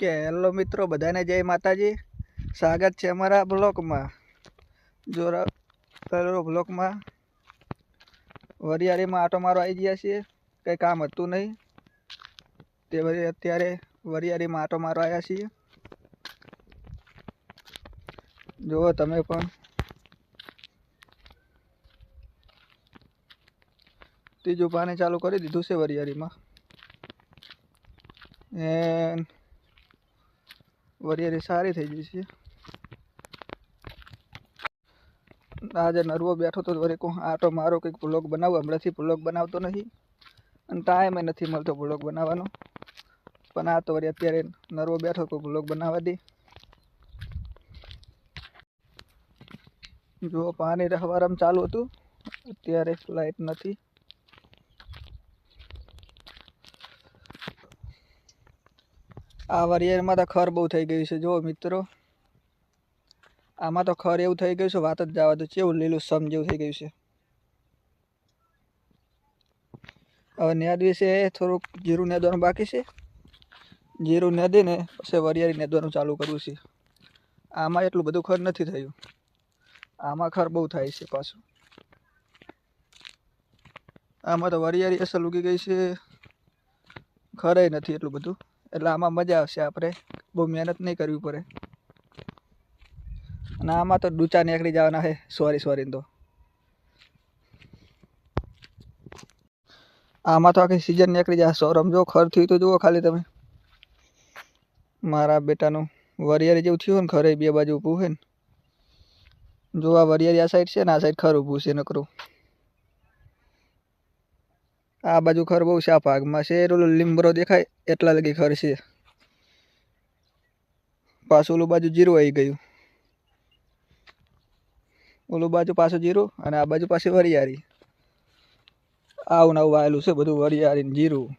Okay, hello મિત્રો, બધાને જય માતાજી. સ્વાગત છે અમારા બ્લોકમાં. જોરા બ્લોકમાં વરિયાળીમાં આટો મારો આવી ગયા છીએ. કંઈ કામ હતું નહીં. તે વળી અત્યારે વરિયાળીમાં આટો મારો આવ્યા છીએ. જુઓ તમે પણ. ત્રીજું પાણી ચાલુ કરી દીધું છે વરિયાળીમાં. એ વરિયાળી સારી થઈ ગઈ છે. આજે નરવો બેઠો તો વરે કહું, આટો મારો કંઈક બ્લોગ બનાવું, હમણાંથી બ્લોગ બનાવતો નથી અને ટાઈમે નથી મળતો બ્લોગ બનાવવાનો. પણ આ તો વળી અત્યારે નરવો બેઠો કોઈ બ્લોગ બનાવવા દે. જો પાણી રહેવારમ ચાલુ હતું. અત્યારે લાઈટ નથી. આ વરિયાળમાં તો ખર બહુ થઈ ગયું છે. જો મિત્રો, આમાં તો ખર એવું થઈ ગયું છે, વાત જ જવા દો કેવું લીલું સમ જેવું થઈ ગયું છે. હવે નેદ વિશે થોડુંક જીરું નેદવાનું બાકી છે. જીરું નેદીને પછી વરિયાળી નેદવાનું ચાલુ કરવું છે. આમાં એટલું બધું ખર નથી થયું. આમાં ખર બહુ થાય છે પાછું. આમાં તો વરિયાળી અસલ ઉગી ગઈ છે. ખરે નથી એટલું બધું. એટલે આમાં મજા આવશે આપણે. બહુ મહેનત નહીં કરવી પડે. અને આમાં તો ડૂચા નીકળી જવાના છે. સોરી સોરી તો. આમાં તો આખી સિઝન નીકળી જાય. સોરમ જો ખર થયું તો જુઓ ખાલી તમે. મારા બેટાનું વરિયાળી જેવું થયું ને, ખરે બે બાજુ ઊભું છે ને. જો આ વરિયાળી આ સાઈડ છે ને, આ સાઈડ ખર ઊભું છે, નકરું. આ બાજુ ખર બહુ છે, આ ભાગમાં છે ઓલું લીમબરો દેખાય, એટલા લગી ખર છે. પાછું ઓલું બાજુ જીરું આવી ગયું. ઓલું બાજુ પાછું જીરું અને આ બાજુ પાછી વરિયાળી. આવું આવું વાયેલું છે, બધું વરિયાળી ને જીરું.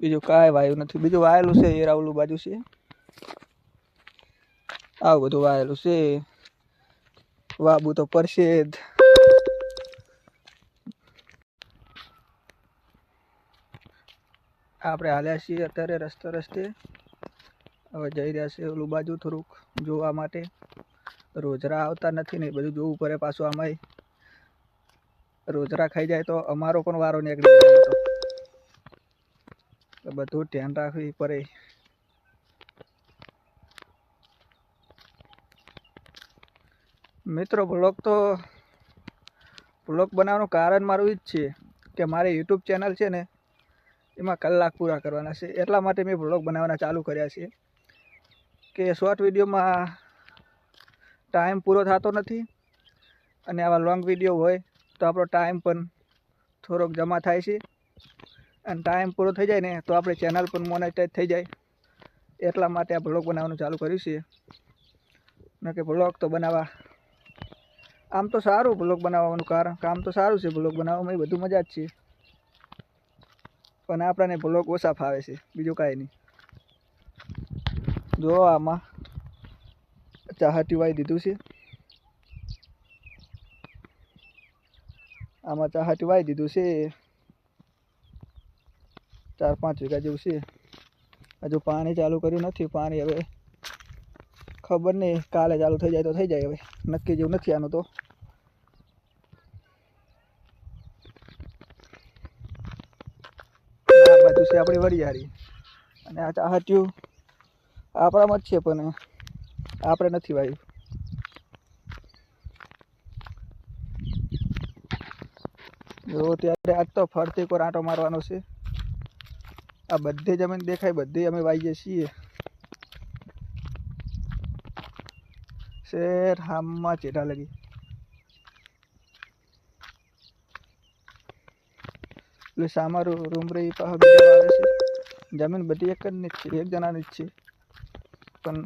બીજું કાંઈ વાયું નથી. બીજું વાયેલું છે, એરા ઓલું બાજુ છે. આવું બધું વાયેલું છે. વાબુ તો પડશે જ આપણે હાલ્યા છીએ અત્યારે રસ્તે રસ્તે. હવે જઈ રહ્યા છે ઓલું બાજુ થોડુંક જોવા માટે. રોજરા આવતા નથી ને બધું જોવું પડે પાછું આમાંય. રોજરા ખાઈ જાય તો અમારો પણ વારો નીકળી જાય બધું ધ્યાન રાખવી પડે. મિત્રો બ્લોગ તો બ્લોગ બનાવવાનું કારણ મારું એ જ છે કે મારી યુટ્યુબ ચેનલ છે ને એમાં કલાક પૂરા કરવાના છે. એટલા માટે મેં બ્લોગ બનાવવાના ચાલુ કર્યા છે. કે શોર્ટ વિડીયોમાં ટાઈમ પૂરો થતો નથી અને આવા લોંગ વીડિયો હોય તો આપણો ટાઈમ પણ થોડોક જમા થાય છે. અને ટાઈમ પૂરો થઈ જાય ને તો આપણે ચેનલ પણ મોનેટાઈઝ થઈ જાય. એટલા માટે આ બ્લોગ બનાવવાનું ચાલુ કર્યું છે. ન કે બ્લોગ તો બનાવવા આમ તો સારું બ્લોગ બનાવવાનું કારણ કામ તો સારું છે બ્લોગ બનાવવામાં. બધું મજા જ છે. પણ આપણાને બ્લોક ઓછા ફાવે છે. બીજું કાંઈ નહીં. જો આમાં ચાહાટી વાઈ દીધું છે. આમાં ચાહાટી વાઈ દીધું છે. ચાર પાંચ વીઘા જેવું છે. હજુ પાણી ચાલુ કર્યું નથી. પાણી હવે ખબર નહીં. કાલે ચાલુ થઈ જાય તો થઈ જાય હવે. નક્કી જેવું નથી આનું તો આ બાજુ છે આપણી વરિયાળી અને આ ચાહટ્યું આપણામાં જ છે પણ આપણે નથી વાયું જો ત્યારે આજ તો ફરતી કોર આંટો મારવાનો છે. આ બધી જમીન દેખાય, બધી અમે વાઈએ છીએ. શેર, હામમાં ચેટા લગી. એટલે સામારું રૂમ રહી પાસે બીજા આવે છે. જમીન બધી એક જ ની છે, એક જણાની જ છે. પણ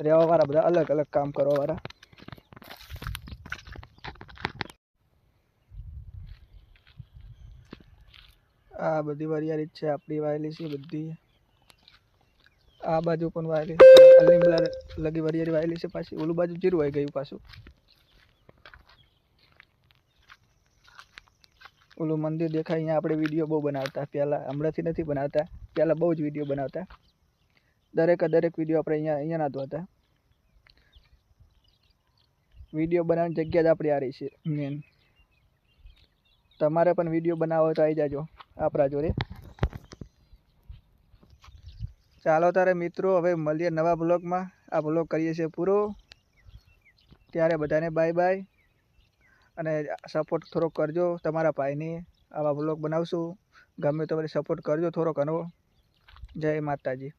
રહેવાવાળા બધા અલગ અલગ કામ કરવાવાળા. આ બધી વરિયાળી છે, આપણી વાયેલી છે બધી. આ બાજુ પણ વાયેલી લીમડા લગી વરિયાળી વાયેલી છે પાછી. ઓલું બાજુ જીરું આવી ગયું પાછું. ઓલું મંદિર દેખાય, અહીંયા આપણે વીડિયો બહુ બનાવતા. પહેલાં હમણાંથી નથી બનાવતા, પહેલાં બહુ જ વીડિયો બનાવતા. દરેકે દરેક વીડિયો આપણે અહીંયા અહીંયા ના હતા વીડિયો બનાવવાની જગ્યા જ આપણી આ રહી છે મેન તમારે પણ વીડિયો બનાવો તો આવી જાજો, આપણા જોડે. ચાલો તારે મિત્રો, હવે મળીએ નવા બ્લોગમાં આ બ્લોગ કરીએ છીએ પૂરો. ત્યારે બધાને બાય બાય અને સપોર્ટ થોડોક કરજો તમારા ભાઈને. આવા બ્લોગ બનાવશું. ગમે તો સપોર્ટ કરજો થોડોક અનો જય માતાજી.